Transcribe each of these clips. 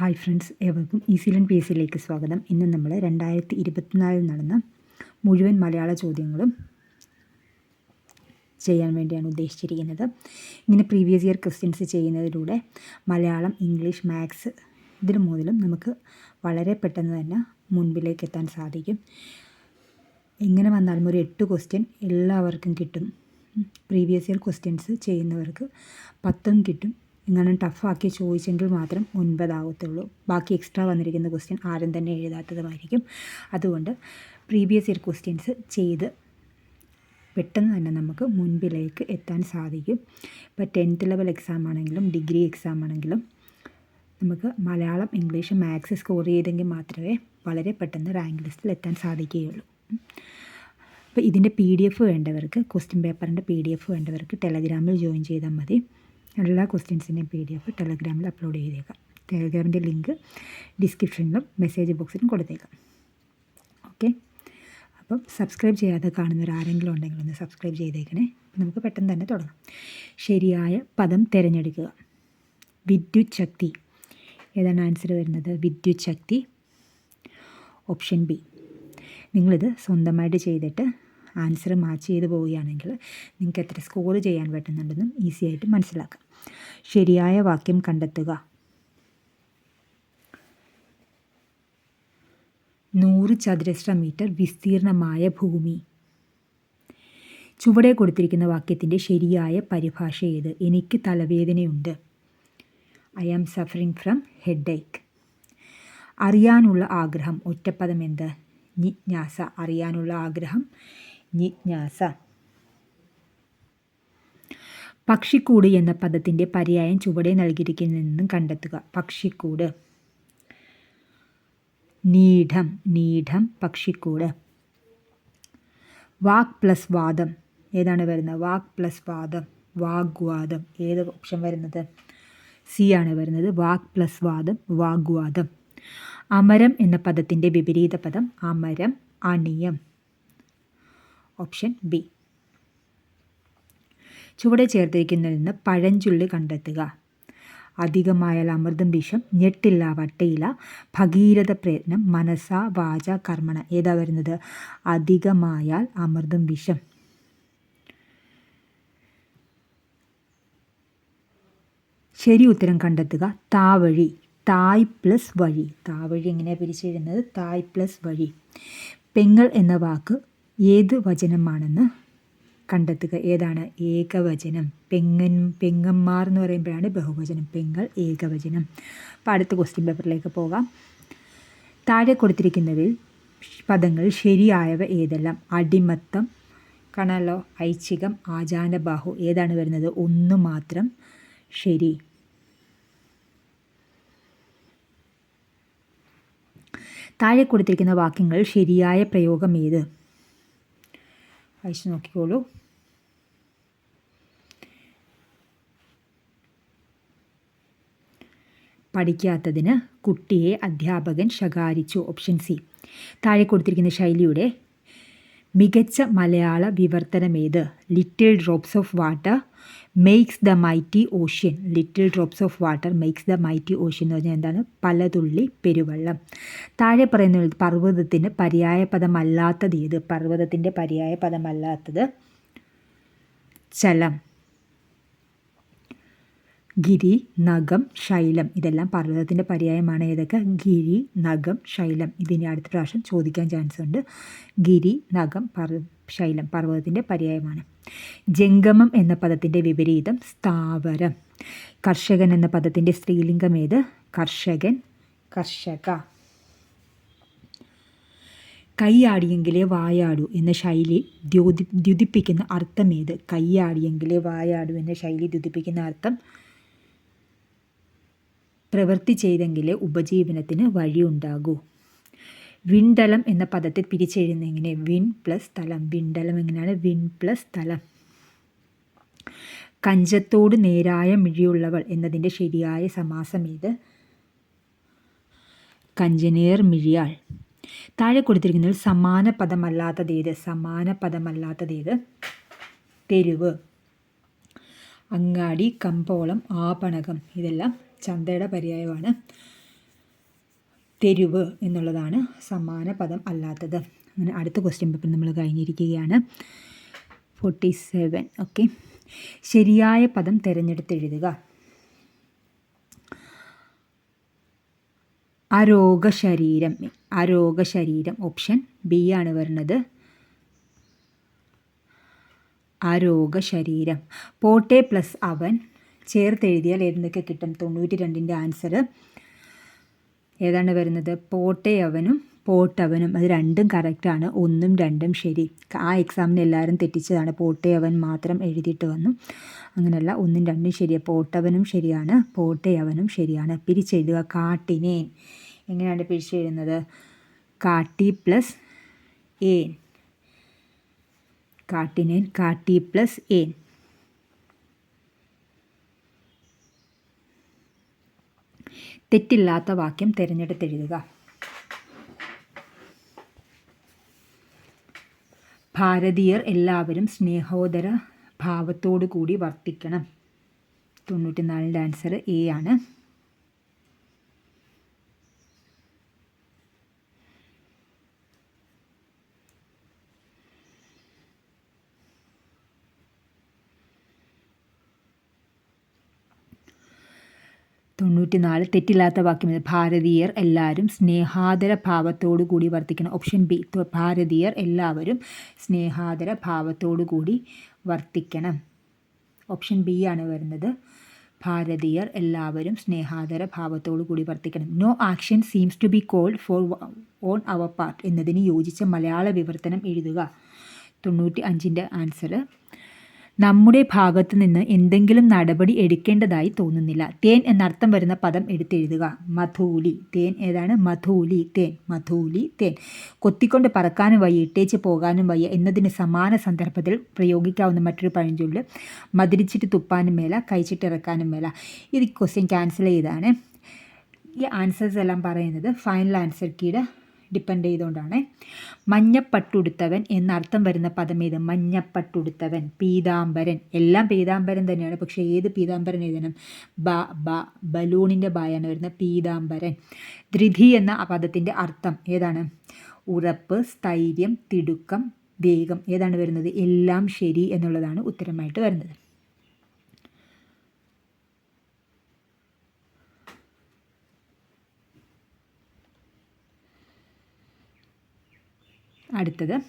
Hi friends ഏവർക്കും ഈസിലൻ P S സിയിലേക്ക് സ്വാഗതം. ഇന്ന് നമ്മൾ രണ്ടായിരത്തി ഇരുപത്തിനാലിൽ നടന്ന മുഴുവൻ മലയാള ചോദ്യങ്ങളും ചെയ്യാൻ വേണ്ടിയാണ് ഉദ്ദേശിച്ചിരിക്കുന്നത്. ഇങ്ങനെ പ്രീവിയസ് ഇയർ ക്വസ്റ്റ്യൻസ് ചെയ്യുന്നതിലൂടെ മലയാളം ഇംഗ്ലീഷ് മാത്സ് ഇതിന് മുതലും നമുക്ക് വളരെ പെട്ടെന്ന് തന്നെ മുൻപിലേക്ക് എത്താൻ സാധിക്കും. എങ്ങനെ വന്നാലും ഒരു എട്ട് ക്വസ്റ്റ്യൻ എല്ലാവർക്കും കിട്ടും. പ്രീവിയസ് ഇയർ ക്വസ്റ്റ്യൻസ് ചെയ്യുന്നവർക്ക് പത്തും കിട്ടും. എങ്ങനെ ടഫാക്കി ചോദിച്ചെങ്കിൽ മാത്രം ഒൻപതാകത്തുള്ളൂ ബാക്കി എക്സ്ട്രാ വന്നിരിക്കുന്ന ക്വസ്റ്റ്യൻ ആരും തന്നെ എഴുതാത്തതുമായിരിക്കും. അതുകൊണ്ട് പ്രീവിയസ് ഇയർ ക്വസ്റ്റ്യൻസ് ചെയ്ത് പെട്ടെന്ന് തന്നെ നമുക്ക് മുൻപിലേക്ക് എത്താൻ സാധിക്കും. ഇപ്പോൾ ടെൻത്ത് ലെവൽ എക്സാം ആണെങ്കിലും ഡിഗ്രി എക്സാം ആണെങ്കിലും നമുക്ക് മലയാളം ഇംഗ്ലീഷ് മാത്സ് സ്കോർ ചെയ്തെങ്കിൽ മാത്രമേ വളരെ പെട്ടെന്ന് റാങ്ക് ലിസ്റ്റിൽ എത്താൻ സാധിക്കുകയുള്ളൂ. അപ്പോൾ ഇതിന്റെ പി ഡി എഫ് വേണ്ടവർക്ക് ക്വസ്റ്റ്യൻ പേപ്പറിന്റെ പി ഡി എഫ് വേണ്ടവർക്ക് ടെലഗ്രാമിൽ ജോയിൻ ചെയ്താൽ മതി. എല്ലാ ക്വസ്റ്റ്യൻസിന്റെയും പി ഡി എഫ് ടെലഗ്രാമിൽ അപ്ലോഡ് ചെയ്തേക്കാം ടെലഗ്രാമിന്റെ ലിങ്ക് ഡിസ്ക്രിപ്ഷനിലും മെസ്സേജ് ബോക്സിലും കൊടുത്തേക്കാം. ഓക്കെ അപ്പം സബ്സ്ക്രൈബ് ചെയ്യാതെ കാണുന്നവർ ആരെങ്കിലും ഉണ്ടെങ്കിൽ ഒന്ന് സബ്സ്ക്രൈബ് ചെയ്തേക്കണേ. നമുക്ക് പെട്ടെന്ന് തന്നെ തുടങ്ങാം. ശരിയായ പദം തിരഞ്ഞെടുക്കുക. വിദ്യുത് ശക്തി ഏതാണ് ആൻസർ വരുന്നത്? വിദ്യുത് ശക്തി ഓപ്ഷൻ ബി നിങ്ങളിത് സ്വന്തമായിട്ട് ചെയ്തിട്ട് ആൻസർ മാച്ച് ചെയ്ത് പോവുകയാണെങ്കിൽ നിങ്ങൾക്ക് എത്ര സ്കോർ ചെയ്യാൻ പറ്റുന്നുണ്ടെന്നും ഈസി ആയിട്ട് മനസ്സിലാക്കാം. ശരിയായ വാക്യം കണ്ടെത്തുക. നൂറ് ചതുരശ്ര മീറ്റർ വിസ്തീർണമായ ഭൂമി. ചുവടെ കൊടുത്തിരിക്കുന്ന വാക്യത്തിന്റെ ശരിയായ പരിഭാഷ ഏത്? എനിക്ക് തലവേദനയുണ്ട്. I am suffering from headache അറിയാനുള്ള ആഗ്രഹം ഒറ്റപ്പദം എന്ത്? ജിജ്ഞാസ. അറിയാനുള്ള ആഗ്രഹം ജിജ്ഞാസ. പക്ഷിക്കൂട് എന്ന പദത്തിന്റെ പര്യായം ചുവടെ നൽകിയിരിക്കുന്നതെന്നും കണ്ടെത്തുക. പക്ഷിക്കൂട്. നീഠം നീഠം പക്ഷിക്കൂട്. വാക് പ്ലസ് വാദം. ഏതാണ് വരുന്നത്? വാക് പ്ലസ് വാദം. വാഗ്വാദം. ഏത് ഓപ്ഷൻ വരുന്നത്? സി ആണ് വരുന്നത്. വാക് പ്ലസ് വാദം വാഗ്വാദം. അമരം എന്ന പദത്തിന്റെ വിപരീത പദം അമരം അണിയം. Option B. ചുവടെ ചേർത്തിരിക്കുന്നതിൽ നിന്ന് പഴഞ്ചുള്ളി കണ്ടെത്തുക. അധികമായാൽ അമൃതം വിഷം ഞെട്ടില്ല വട്ടയില ഭഗീരഥ പ്രയത്നം മനസ്സ വാച കർമ്മണ. ഏതാ വരുന്നത്? അധികമായാൽ അമൃതം വിഷം. ശരി ഉത്തരം കണ്ടെത്തുക. താവഴി. തായ് പ്ലസ് വഴി. താവഴി എങ്ങനെയാണ് പിരിച്ചെഴുതുന്നത്? തായ് പ്ലസ് വഴി. പെങ്ങൾ എന്ന വാക്ക് ഏത് വചനമാണെന്ന് കണ്ടെത്തുക. ഏതാണ്? ഏകവചനം. പെങ്ങൻ പെങ്ങന്മാർ എന്ന് പറയുമ്പോഴാണ് ബഹുവചനം. പെങ്ങൾ ഏകവചനം. അപ്പോൾ അടുത്ത ക്വസ്റ്റ്യൻ പേപ്പറിലേക്ക് പോകാം. താഴെ കൊടുത്തിരിക്കുന്നതിൽ പദങ്ങൾ ശരിയായവ ഏതെല്ലാം? അടിമത്തം കാണാലോ ഐച്ഛികം ആചാനബാഹു ഏതാണ് വരുന്നത്? ഒന്ന് മാത്രം ശരി. താഴെ കൊടുത്തിരിക്കുന്ന വാക്യങ്ങൾ ശരിയായ പ്രയോഗം ഏത്? വായിച്ചു നോക്കിക്കോളൂ. പഠിക്കാത്തതിന് കുട്ടിയെ അധ്യാപകൻ ശകാരിച്ചു. Option C. താഴെ കൊടുത്തിരിക്കുന്ന ശൈലിയുടെ മികച്ച മലയാള വിവർത്തനമേത്? Little drops of water makes the mighty ocean little drops of water makes the mighty ocean എന്ന് പറഞ്ഞാൽ എന്താണ്? പലതുള്ളി പെരുവെള്ളം. താഴെ പറയുന്ന പർവതത്തിന് പര്യായ പദമല്ലാത്തത് ഏത്? പർവതത്തിന്റെ പര്യായ പദമല്ലാത്തത് ചലം. ഗിരി നഖം ശൈലം ഇതെല്ലാം പർവതത്തിന്റെ പര്യായമാണ്. ഏതൊക്കെ? ഗിരി നഖം ശൈലം. ഇതിനെ അടുത്ത പ്രാവശ്യം ചോദിക്കാൻ ചാൻസ് ഉണ്ട്. ഗിരി നഖം പർ ശൈലം പർവതത്തിന്റെ പര്യായമാണ്. ജംഗമം എന്ന പദത്തിന്റെ വിപരീതം സ്ഥാവരം. കർഷകൻ എന്ന പദത്തിന്റെ സ്ത്രീലിംഗം ഏത്? കർഷകൻ കർഷക. കൈയാടിയെങ്കിലേ വായാടു എന്ന ശൈലി ദ്യോതി ദ്യുതിപ്പിക്കുന്ന അർത്ഥം ഏത്? കൈയാടിയെങ്കിലേ വായാടു എന്ന ശൈലി ദ്യുതിപ്പിക്കുന്ന അർത്ഥം പ്രവൃത്തി ചെയ്തെങ്കിലേ ഉപജീവനത്തിന് വഴിയുണ്ടാകൂ. വിണ്ടലം എന്ന പദത്തെ പിരിച്ചെഴുതുന്ന എങ്ങനെ? വിൻ പ്ലസ് സ്ഥലം വിണ്ടലം എങ്ങനെയാണ്? വിൻ പ്ലസ് സ്ഥലം കഞ്ചത്തോട് നേരായ മിഴിയുള്ളവൾ എന്നതിന്റെ ശരിയായ സമാസം ഇത് കഞ്ചനേർ മിഴിയാൾ. താഴെ കൊടുത്തിരിക്കുന്നതിൽ സമാന പദമല്ലാത്തതേത് സമാന പദമല്ലാത്തതേത് തെരുവ്. അങ്ങാടി കമ്പോളം ആപണകം. ഇതെല്ലാം ചന്തയുടെ പര്യായമാണ്. തെരുവ് എന്നുള്ളതാണ് സമാന പദം അല്ലാത്തത്. അങ്ങനെ അടുത്ത ക്വസ്റ്റ്യൻ പേപ്പർ നമ്മൾ കഴിഞ്ഞിരിക്കുകയാണ്. ഫോർട്ടി സെവൻ ഓക്കെ ശരിയായ പദം തിരഞ്ഞെടുത്തെഴുതുക. അരോഗ ശരീരം ഓപ്ഷൻ ബി ആണ് വരുന്നത്. അരോഗ ശരീരം പോട്ടെ പ്ലസ് അവൻ ചേർത്തെഴുതിയാൽ എന്തൊക്കെ കിട്ടും. തൊണ്ണൂറ്റി രണ്ടിന്റെ ആൻസർ ഏതാണ് വരുന്നത്? പോട്ടയവനും പോട്ടവനും. അത് രണ്ടും കറക്റ്റാണ് ഒന്നും രണ്ടും ശരി. ആ എക്സാമിന് എല്ലാവരും തെറ്റിച്ചതാണ്. പോട്ടയവൻ മാത്രം എഴുതിയിട്ട് വന്നു. അങ്ങനെയല്ല ഒന്നും രണ്ടും ശരിയാണ് പോട്ടവനും ശരിയാണ്. പോട്ടയവനും ശരിയാണ്. പിരിച്ചെഴുതുക. കാട്ടിനേൻ എങ്ങനെയാണ് പിരിച്ചെഴുതുന്നത്? കാട്ടി പ്ലസ് ഏൻ. കാട്ടിനേൻ കാട്ടി പ്ലസ് ഏൻ. തെറ്റില്ലാത്ത വാക്യം തിരഞ്ഞെടുത്തെഴുതുക. ഭാരതീയർ എല്ലാവരും സ്നേഹോദര ഭാവത്തോടു കൂടി വർത്തിക്കണം. തൊണ്ണൂറ്റിനാലിന്റെ ആൻസർ എ ആണ്. തൊണ്ണൂറ്റിനാല് തെറ്റില്ലാത്ത വാക്യം ഭാരതീയർ എല്ലാവരും സ്നേഹാദര ഭാവത്തോടു കൂടി വർത്തിക്കണം. ഓപ്ഷൻ ബി ഭാരതീയർ എല്ലാവരും സ്നേഹാദര ഭാവത്തോടു കൂടി വർത്തിക്കണം. ഓപ്ഷൻ ബി ആണ് വരുന്നത്. ഭാരതീയർ എല്ലാവരും സ്നേഹാദര ഭാവത്തോടു കൂടി വർത്തിക്കണം. No action seems to be cold for on our part എന്നതിന് യോജിച്ച മലയാള വിവർത്തനം എഴുതുക. തൊണ്ണൂറ്റി അഞ്ചിന്റെ ആൻസർ നമ്മുടെ ഭാഗത്തു നിന്ന് എന്തെങ്കിലും നടപടി എടുക്കേണ്ടതായി തോന്നുന്നില്ല. തേൻ എന്നർത്ഥം വരുന്ന പദം എടുത്തെഴുതുക. മധൂലി തേൻ ഏതാണ്? മധൂലി തേൻ. മധൂലി തേൻ. കൊത്തിക്കൊണ്ട് പറക്കാനും വയ്യ ഇട്ടേച്ച് പോകാനും വയ്യ എന്നതിന് സമാന സന്ദർഭത്തിൽ പ്രയോഗിക്കാവുന്ന മറ്റൊരു പഴഞ്ചൊല്ല്. മതിരിച്ചിട്ട് തുപ്പാനും മേല കഴിച്ചിട്ടിറക്കാനും മേല. ഇത് ക്വസ്റ്റ്യൻ ക്യാൻസൽ ചെയ്താണ്. ഈ ആൻസേഴ്സ് എല്ലാം പറയുന്നത് ഫൈനൽ ആൻസർ കീയുടെ ഡിപ്പെൻഡ് ചെയ്തുകൊണ്ടാണ്. മഞ്ഞപ്പട്ടുടുത്തവൻ എന്നർത്ഥം വരുന്ന പദം ഏത്? മഞ്ഞപ്പട്ടുടുത്തവൻ പീതാംബരൻ. എല്ലാം പീതാംബരൻ തന്നെയാണ്. പക്ഷേ ഏത് പീതാംബരൻ എഴുതണം? ബ ബ ബലൂണിന്റെ ബായാണ് വരുന്ന പീതാംബരൻ. ധൃതി എന്ന പദത്തിന്റെ അർത്ഥം ഏതാണ്? ഉറപ്പ് സ്ഥൈര്യം തിടുക്കം വേഗം. ഏതാണ് വരുന്നത്? എല്ലാം ശരി എന്നുള്ളതാണ് ഉത്തരമായിട്ട് വരുന്നത്. അടുത്തത്.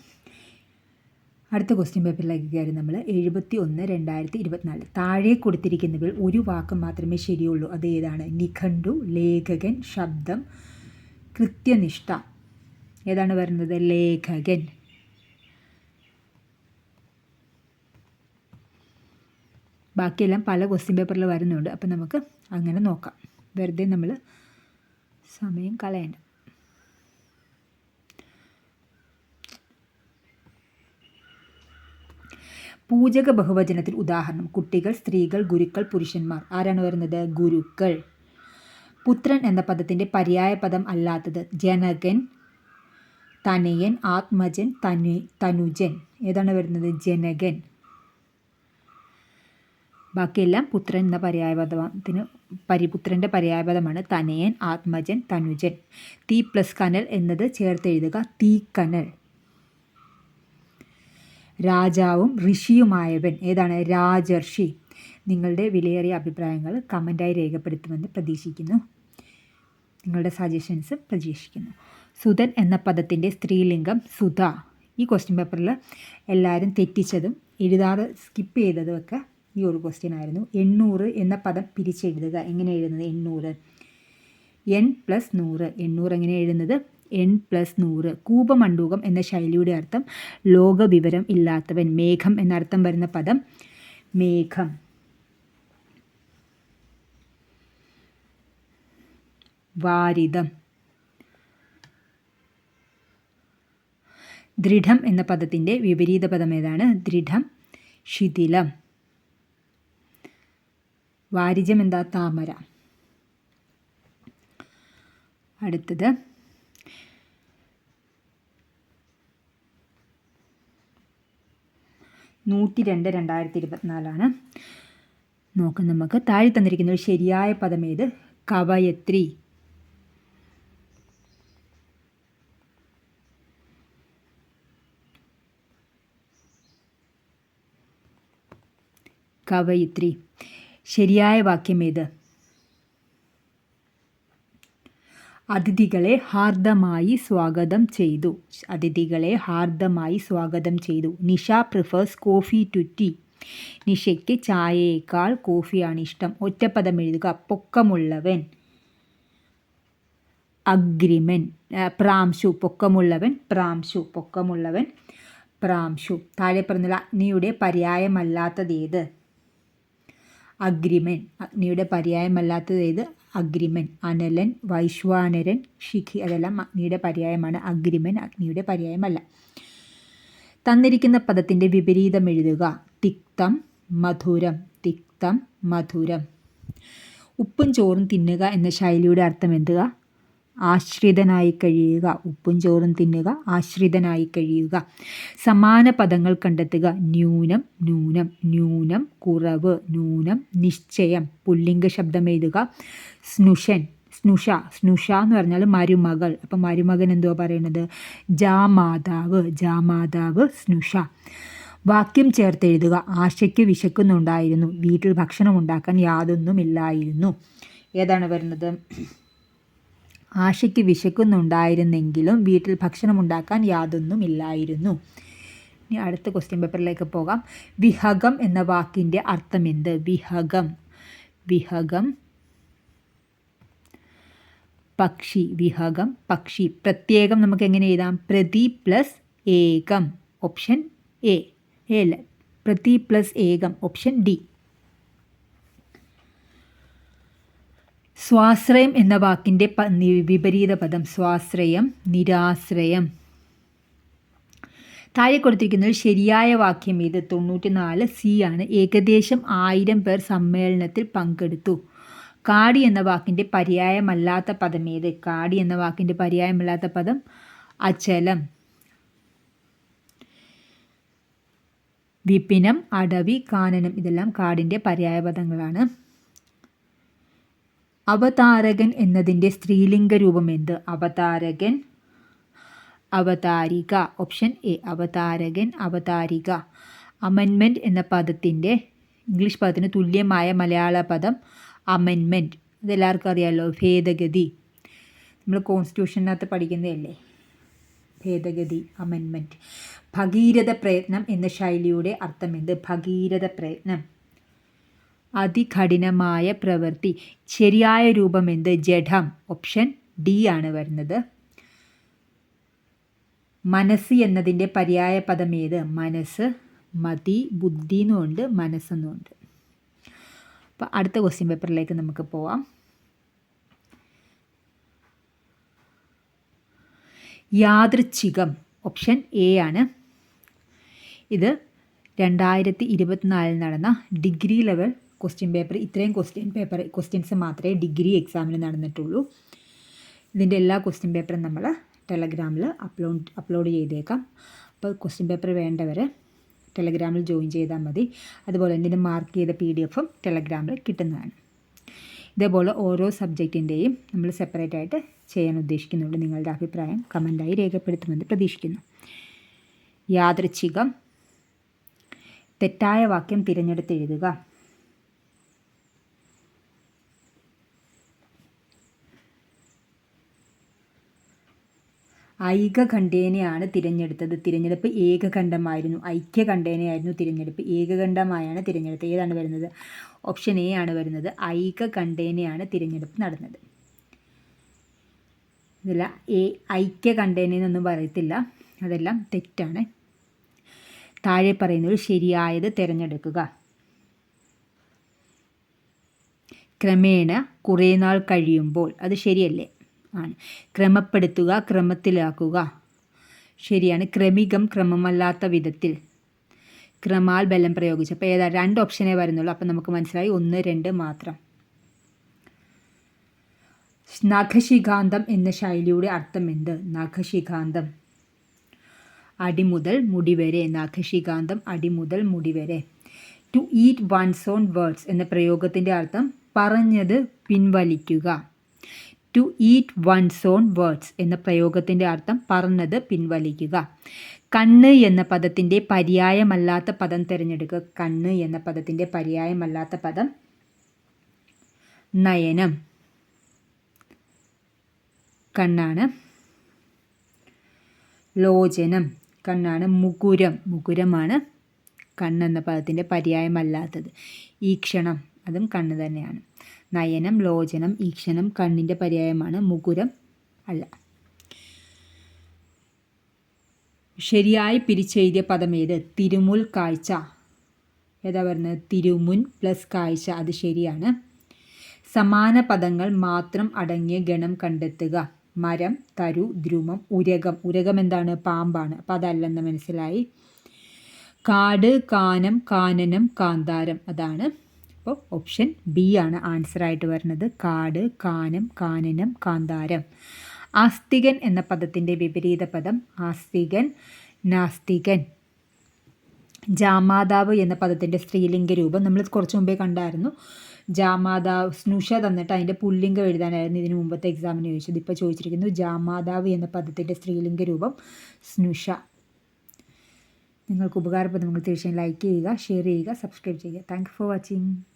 അടുത്ത ക്വസ്റ്റ്യൻ പേപ്പറിലേക്ക് കയറി നമ്മൾ എഴുപത്തി ഒന്ന് രണ്ടായിരത്തി ഇരുപത്തിനാല് താഴെ കൊടുത്തിരിക്കുന്നവയിൽ ഒരു വാക്ക് മാത്രമേ ശരിയുള്ളൂ. അത് ഏതാണ്? നിഘണ്ടു ലേഖകൻ ശബ്ദം കൃത്യനിഷ്ഠ. ഏതാണ് വരുന്നത്? ലേഖകൻ. ബാക്കിയെല്ലാം പല ക്വസ്റ്റ്യൻ പേപ്പറിൽ വരുന്നുണ്ട്. അപ്പം നമുക്ക് അങ്ങനെ നോക്കാം. വെറുതെ നമ്മൾ സമയം കളയണ്ട. പൂജക ബഹുവചനത്തിൽ ഉദാഹരണം. കുട്ടികൾ സ്ത്രീകൾ ഗുരുക്കൾ പുരുഷന്മാർ. ആരാണ് വരുന്നത് ഗുരുക്കൾ. പുത്രൻ എന്ന പദത്തിന്റെ പര്യായ പദം അല്ലാത്തത് ജനകൻ തനയൻ ആത്മജൻ തനു തനുജൻ. ഏതാണ് വരുന്നത്? ജനകൻ. ബാക്കിയെല്ലാം പുത്രൻ എന്ന പര്യായപദത്തിന് പരിപുത്രന്റെ പര്യായപദമാണ് തനയൻ ആത്മജൻ തനുജൻ. തീ പ്ലസ് കനൽ എന്നത് ചേർത്ത് എഴുതുക. തീ തീക്കനൽ രാജാവും ഋഷിയുമായവൻ. ഏതാണ്? രാജർഷി. നിങ്ങളുടെ വിലയേറിയ അഭിപ്രായങ്ങൾ കമന്റായി രേഖപ്പെടുത്തുമെന്ന് പ്രതീക്ഷിക്കുന്നു. നിങ്ങളുടെ സജഷൻസ് പ്രതീക്ഷിക്കുന്നു. സുധൻ എന്ന പദത്തിന്റെ സ്ത്രീലിംഗം സുധ. ഈ ക്വസ്റ്റ്യൻ പേപ്പറിൽ എല്ലാവരും തെറ്റിച്ചതും എഴുതാതെ സ്കിപ്പ് ചെയ്തതും ഒക്കെ ഈ ഒരു ക്വസ്റ്റ്യൻ ആയിരുന്നു. എണ്ണൂറ് എന്ന പദം പിരിച്ചെഴുതുക. എങ്ങനെ എഴുതുന്നത്? എണ്ണൂറ്. എൻ പ്ലസ് നൂറ്. എണ്ണൂറ് എങ്ങനെ എഴുതുന്നത്? എൻ പ്ലസ് നൂറ്. കൂപമണ്ഡൂകം എന്ന ശൈലിയുടെ അർത്ഥം ലോകവിവരം ഇല്ലാത്തവൻ മേഘം എന്നർത്ഥം വരുന്ന പദം മേഘം. വാരിതം. ദൃഢം എന്ന പദത്തിന്റെ വിപരീത പദം ഏതാണ്? ദൃഢം ശിഥിലം. വാരിജം എന്താ? താമര. അടുത്തത് നൂറ്റി രണ്ട് രണ്ടായിരത്തി ഇരുപത്തിനാലാണ് നോക്കാം നമുക്ക് താഴെ തന്നിരിക്കുന്ന ഒരു ശരിയായ പദം ഏത്? കവയത്രി. കവയിത്രി. ശരിയായ വാക്യം ഏത്? അതിഥികളെ ഹാർദമായി സ്വാഗതം ചെയ്തു. അതിഥികളെ ഹാർദമായി സ്വാഗതം ചെയ്തു. Nisha prefers coffee to tea നിഷയ്ക്ക് ചായയേക്കാൾ കോഫിയാണ് ഇഷ്ടം. ഒറ്റപ്പദം എഴുതുക. പൊക്കമുള്ളവൻ. അഗ്രിമൻ. പ്രാംശു. പൊക്കമുള്ളവൻ. പ്രാംശു. പൊക്കമുള്ളവൻ. പ്രാംശു. താഴെ പറഞ്ഞുള്ള അഗ്നിയുടെ പര്യായമല്ലാത്തത് ഏത് അഗ്രിമൻ. അഗ്നിയുടെ പര്യായമല്ലാത്തത് ഏത് അഗ്രിമൻ അനലൻ വൈശ്വാനരൻ ഷിഖി അതെല്ലാം അഗ്നിയുടെ പര്യായമാണ്. അഗ്രിമൻ അഗ്നിയുടെ പര്യായമല്ല. തന്നിരിക്കുന്ന പദത്തിന്റെ വിപരീതം എഴുതുക. തിക്തം മധുരം. തിക്തം മധുരം. ഉപ്പും ചോറും തിന്നുക എന്ന ശൈലിയുടെ അർത്ഥം എന്തുക? ആശ്രിതനായി കഴിയുക. ഉപ്പും ചോറും തിന്നുക. ആശ്രിതനായി കഴിയുക. സമാന പദങ്ങൾ കണ്ടെത്തുക. ന്യൂനം ന്യൂനം ന്യൂനം കുറവ് ന്യൂനം നിശ്ചയം പുല്ലിംഗ ശബ്ദം എഴുതുക. സ്നുഷൻ സ്നുഷ സ്നുഷ എന്ന് പറഞ്ഞാൽ മരുമകൾ. അപ്പം മരുമകൻ എന്തുവാ പറയുന്നത് ജാമാതാവ് ജാമാതാവ് സ്നുഷ. വാക്യം ചേർത്ത് എഴുതുക. ആശയ്ക്ക് വിശക്കുന്നുണ്ടായിരുന്നു. വീട്ടിൽ ഭക്ഷണം ഉണ്ടാക്കാൻ യാതൊന്നുമില്ലായിരുന്നു. ഏതാണ് വരുന്നത്? ആശയ്ക്ക് വിശക്കുന്നുണ്ടായിരുന്നെങ്കിലും വീട്ടിൽ ഭക്ഷണം ഉണ്ടാക്കാൻ യാതൊന്നുമില്ലായിരുന്നു. ഇനി അടുത്ത ക്വസ്റ്റ്യൻ പേപ്പറിലേക്ക് പോകാം. വിഹകം എന്ന വാക്കിന്റെ അർത്ഥം എന്ത് വിഹകം. വിഹകം. പക്ഷി. വിഹകം. പക്ഷി. പ്രത്യേകം നമുക്ക് എങ്ങനെ എഴുതാം? പ്രതി പ്ലസ് ഏകം. ഓപ്ഷൻ എ അല്ല? പ്രതി പ്ലസ് ഏകം. Option D. സ്വാശ്രയം എന്ന വാക്കിന്റെ വിപരീത പദം സ്വാശ്രയം നിരാശ്രയം. താഴെ കൊടുത്തിരിക്കുന്നത് ശരിയായ വാക്യം ഇത്. തൊണ്ണൂറ്റിനാല് സി ആണ്. ഏകദേശം ആയിരം പേർ സമ്മേളനത്തിൽ പങ്കെടുത്തു. കാടി എന്ന വാക്കിന്റെ പര്യായമല്ലാത്ത പദം ഏത്? കാടി എന്ന വാക്കിന്റെ പര്യായമല്ലാത്ത പദം അചലം. വിപിനം അടവി കാനനം ഇതെല്ലാം കാടിന്റെ പര്യായപദങ്ങളാണ് അവതാരകൻ എന്നതിന്റെ സ്ത്രീലിംഗ രൂപം എന്ത് അവതാരകൻ അവതാരിക ഓപ്ഷൻ എ അവതാരകൻ അവതാരിക. അമെൻമെന്റ് എന്ന പദത്തിന്റെ ഇംഗ്ലീഷ് പദത്തിന് തുല്യമായ മലയാള പദം അമെൻമെന്റ് ഇതെല്ലാവർക്കും അറിയാമല്ലോ ഭേദഗതി. നമ്മൾ കോൺസ്റ്റിറ്റ്യൂഷനകത്ത് പഠിക്കുന്നതല്ലേ? ഭേദഗതി അമെൻമെന്റ് ഭഗീരഥ പ്രയത്നം എന്ന ശൈലിയുടെ അർത്ഥം എന്ത് ഭഗീരഥ പ്രയത്നം. അതികഠിനമായ പ്രവൃത്തി. ശരിയായ രൂപം എന്ത് ജഡം ഓപ്ഷൻ ഡി ആണ് വരുന്നത്. മനസ്സ് എന്നതിന്റെ പര്യായ പദം ഏത്? മനസ്സ് മതി ബുദ്ധി എന്നുമുണ്ട് മനസ്സെന്നുമുണ്ട് അപ്പോൾ അടുത്ത ക്വസ്റ്റ്യൻ പേപ്പറിലേക്ക് നമുക്ക് പോവാം. യാദൃച്ഛികം. ഓപ്ഷൻ എ ആണ്. ഇത് രണ്ടായിരത്തി ഇരുപത്തിനാലിൽ നടന്ന ഡിഗ്രി ലെവൽ ക്വസ്റ്റ്യൻ പേപ്പർ ഇത്രയും ക്വസ്റ്റ്യൻ പേപ്പർ ക്വസ്റ്റ്യൻസ് മാത്രമേ ഡിഗ്രി എക്സാമിന് നടന്നിട്ടുള്ളൂ. ഇതിന്റെ എല്ലാ ക്വസ്റ്റ്യൻ പേപ്പറും നമ്മൾ ടെലഗ്രാമിൽ അപ്ലോഡ് അപ്ലോഡ് ചെയ്തേക്കാം. അപ്പോൾ ക്വസ്റ്റ്യൻ പേപ്പർ വേണ്ടവർ ടെലഗ്രാമിൽ ജോയിൻ ചെയ്താൽ മതി. അതുപോലെ തന്നെ മാർക്ക് ചെയ്ത പി ഡി എഫും ടെലഗ്രാമിൽ കിട്ടുന്നതാണ്. ഇതേപോലെ ഓരോ സബ്ജക്റ്റിന്റെയും നമ്മൾ സെപ്പറേറ്റ് ആയിട്ട് ചെയ്യാൻ ഉദ്ദേശിക്കുന്നുണ്ട്. നിങ്ങളുടെ അഭിപ്രായം കമന്റായി രേഖപ്പെടുത്തുമെന്ന് പ്രതീക്ഷിക്കുന്നു. യാദൃച്ഛികം. തെറ്റായ വാക്യം തിരഞ്ഞെടുത്ത് എഴുതുക ഐകകണ്ഠേനയാണ് തിരഞ്ഞെടുത്തത്. തിരഞ്ഞെടുപ്പ് ഏകകണ്ഠമായിരുന്നു. ഐക്യകണ്ഠേനയായിരുന്നു തിരഞ്ഞെടുപ്പ്. ഏകകണ്ഠമായാണ് തിരഞ്ഞെടുത്തത്. ഏതാണ് വരുന്നത്? ഓപ്ഷൻ എ ആണ് വരുന്നത്. ഐകകണ്ഠേനയാണ് തിരഞ്ഞെടുപ്പ് നടന്നത്. ഇതില്ല. എ ഐക്യകണ്ഠേനൊന്നും പറയത്തില്ല. അതെല്ലാം തെറ്റാണ്. താഴെ പറയുന്നത് ശരിയായത് തിരഞ്ഞെടുക്കുക. ക്രമേണ കുറേ നാൾ കഴിയുമ്പോൾ അത് ശരിയല്ലേ? ആണ്. ക്രമപ്പെടുത്തുക ക്രമത്തിലാക്കുക. ശരിയാണ്. ക്രമികം ക്രമമല്ലാത്ത വിധത്തിൽ. ക്രമാൽ ബലം പ്രയോഗിച്ചു. അപ്പോൾ ഏതാ? രണ്ട് ഓപ്ഷനേ വരുന്നുള്ളൂ. അപ്പോൾ നമുക്ക് മനസ്സിലായി. ഒന്ന് രണ്ട് മാത്രം. നഖശിഖാന്തം എന്ന ശൈലിയുടെ അർത്ഥം എന്ത്? നഖശിഖാന്തം. അടിമുതൽ മുടിവരെ മുടി വരെ. നഖശിഖാന്തം അടിമുതൽ മുടിവരെ to eat one's own words എന്ന പ്രയോഗത്തിന്റെ അർത്ഥം പറഞ്ഞത് പിൻവലിക്കുക. To eat one's own words എന്ന പ്രയോഗത്തിന്റെ അർത്ഥം പറഞ്ഞത് പിൻവലിക്കുക. കണ്ണ് എന്ന പദത്തിന്റെ പര്യായമല്ലാത്ത പദം തിരഞ്ഞെടുക്കുക. കണ്ണ് എന്ന പദത്തിന്റെ പര്യായമല്ലാത്ത പദം നയനം. കണ്ണാണ് ലോചനം. കണ്ണാണ് മുകുരം. മുകുരമാണ് കണ്ണെന്ന പദത്തിന്റെ പര്യായമല്ലാത്തത്. ഈക്ഷണം അതും കണ്ണ് തന്നെയാണ്. നയനം ലോചനം ഈക്ഷണം കണ്ണിന്റെ പര്യായമാണ് മുകുരം അല്ല. ശരിയായി പിരിച്ചെഴുതിയ പദം ഏത്? തിരുമുൽ കാഴ്ച. ഏതാ പറയുന്നത് തിരുമുൻ പ്ലസ് കാഴ്ച അത് ശരിയാണ്. സമാന പദങ്ങൾ മാത്രം അടങ്ങിയ ഗണം കണ്ടെത്തുക. മരം തരു ദ്രുമം ഉരകം. ഉരകം എന്താണ്? പാമ്പാണ്. അപ്പം അതല്ലെന്ന് മനസ്സിലായി. കാട് കാനം കാനനം കാന്താരം. അതാണ് അപ്പോൾ ഓപ്ഷൻ ബി ആണ് ആൻസർ ആയിട്ട് വരുന്നത്. കാട് കാനം കാനനം കാന്താരം. ആസ്തികൻ എന്ന പദത്തിന്റെ വിപരീത പദം ആസ്തികൻ നാസ്തികൻ. ജാമാതാവ് എന്ന പദത്തിന്റെ സ്ത്രീലിംഗ രൂപം നമ്മൾ കുറച്ച് മുമ്പേ കണ്ടായിരുന്നു. ജാമാതാവ് സ്നുഷ തന്നിട്ട് അതിന്റെ പുല്ലിംഗം എഴുതാനായിരുന്നു ഇതിന് മുമ്പത്തെ എക്സാമിന് ചോദിച്ചത്. ഇപ്പോൾ ചോദിച്ചിരിക്കുന്നു ജാമാതാവ് എന്ന പദത്തിന്റെ സ്ത്രീലിംഗ രൂപം സ്നുഷ. നിങ്ങൾക്ക് ഉപകാരപ്പെടുന്ന നിങ്ങൾ തീർച്ചയായും ലൈക്ക് ചെയ്യുക ഷെയർ ചെയ്യുക സബ്സ്ക്രൈബ് ചെയ്യുക. Thank for watching